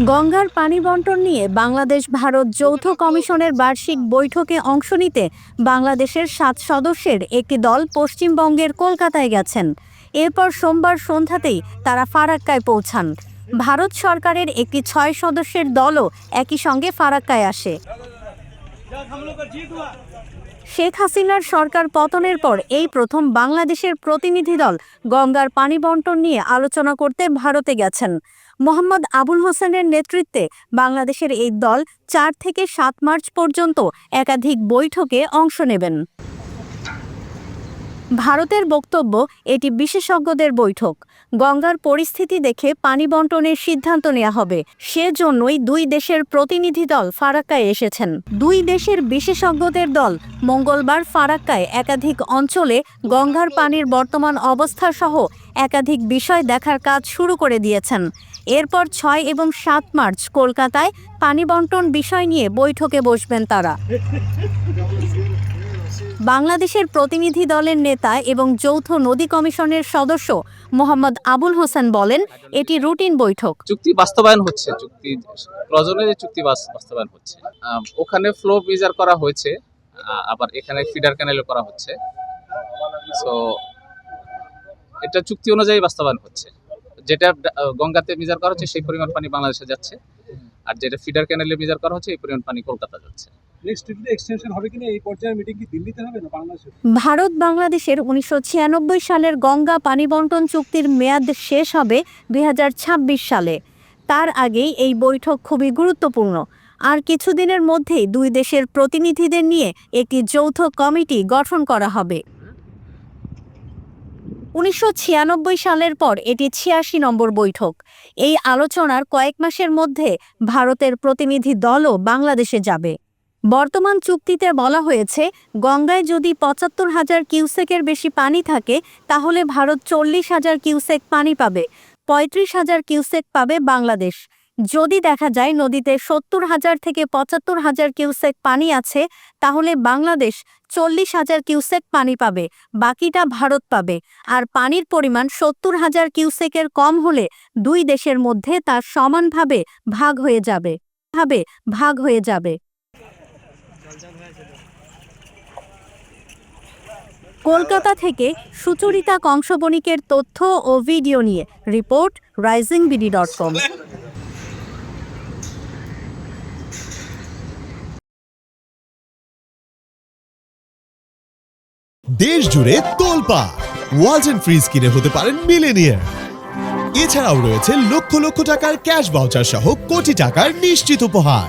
গঙ্গার পানি বন্টন নিয়ে বাংলাদেশ ভারত যৌথ কমিশনের বার্ষিক বৈঠকে অংশ নিতে বাংলাদেশের সাত সদস্যের একটি দল পশ্চিমবঙ্গের কলকাতায় গেছেন। এরপর সোমবার সন্ধ্যাতেই তারা ফারাক্কায় পৌঁছান। ভারত সরকারের একটি ছয় সদস্যের দলও একই সঙ্গে ফারাক্কায় আসে। শেখ হাসিনার সরকার পতনের পর এই প্রথম বাংলাদেশের প্রতিনিধি দল গঙ্গার পানি বন্টন নিয়ে আলোচনা করতে ভারতে গেছেন। মোহাম্মদ আবুল হোসেনের নেতৃত্বে বাংলাদেশের এই দল চার থেকে সাত মার্চ পর্যন্ত একাধিক বৈঠকে অংশ নেবেন। ভারতের বক্তব্য, এটি বিশেষজ্ঞদের বৈঠক। গঙ্গার পরিস্থিতি দেখে পানি বন্টনের সিদ্ধান্ত নেওয়া হবে। সেজন্যই দুই দেশের প্রতিনিধি দল ফারাক্কায় এসেছেন। দুই দেশের বিশেষজ্ঞদের দল মঙ্গলবার ফারাক্কায় একাধিক অঞ্চলে গঙ্গার পানির বর্তমান অবস্থা সহ একাধিক বিষয় দেখার কাজ শুরু করে দিয়েছেন। এরপর ছয় এবং সাত মার্চ কলকাতায় পানি বন্টন বিষয় নিয়ে বৈঠকে বসবেন তারা। বাংলাদেশের প্রতিনিধি দলের নেতা এবং যৌথ নদী কমিশনের সদস্য মোহাম্মদ আবুল হোসেন বলেন, এটি রুটিন বৈঠক। চুক্তি বাস্তবায়ন হচ্ছে, চুক্তি প্রয়োজনে যে চুক্তি বাস্তবায়ন হচ্ছে। ওখানে ফ্লো মেজার করা হয়েছে আবার এখানে ফিডার ক্যানেলও করা হচ্ছে। সো এটা চুক্তি অনুযায়ী বাস্তবায়ন হচ্ছে। যেটা গঙ্গাতে মেজার করা হচ্ছে, সেই পরিমাণ পানি বাংলাদেশে যাচ্ছে। আর যেটা ফিডার ক্যানেলে মেজার করা হচ্ছে, এই পরিমাণ পানি কলকাতা যাচ্ছে। ভারত বাংলাদেশের উনিশশো ছিয়ানব্বই সালের গঙ্গা পানি বন্টন চুক্তির মেয়াদ শেষ হবে দুই হাজার ছাব্বিশ সালে। তার আগেই এই বৈঠক খুবই গুরুত্বপূর্ণ। আর কিছুদিনের মধ্যেই দুই দেশের প্রতিনিধিদের নিয়ে একটি যৌথ কমিটি গঠন করা হবে। উনিশশো ছিয়ানব্বই সালের পর এটি ছিয়াশি নম্বর বৈঠক। এই আলোচনার কয়েক মাসের মধ্যে ভারতের প্রতিনিধি দলও বাংলাদেশে যাবে। বর্তমান চুক্তিতে বলা হয়েছে, গঙ্গায় যদি পঁচাত্তর হাজার কিউসেকের বেশি পানি থাকে, তাহলে ভারত চল্লিশ হাজার কিউসেক পানি পাবে, পঁয়ত্রিশ হাজার কিউসেক পাবে বাংলাদেশ। যদি দেখা যায় নদীতে সত্তর হাজার থেকে পঁচাত্তর হাজার কিউসেক পানি আছে, তাহলে বাংলাদেশ চল্লিশ হাজার কিউসেক পানি পাবে, বাকিটা ভারত পাবে। আর পানির পরিমাণ সত্তর হাজার কিউসেকের কম হলে দুই দেশের মধ্যে তা সমানভাবে ভাগ হয়ে যাবে ভাগ হয়ে যাবে। কলকাতা থেকে সুচরিতা কংসবণিকের তথ্য ও ভিডিও নিয়ে report Rising BD dot com. দেশ জুড়ে তোলপা, ওয়ালটন ফ্রিজ কিনে হতে পারেন মিলেনিয়ার এছাড়াও রয়েছে লক্ষ লক্ষ টাকার ক্যাশ বাউচার সহ কোটি টাকার নিশ্চিত উপহার।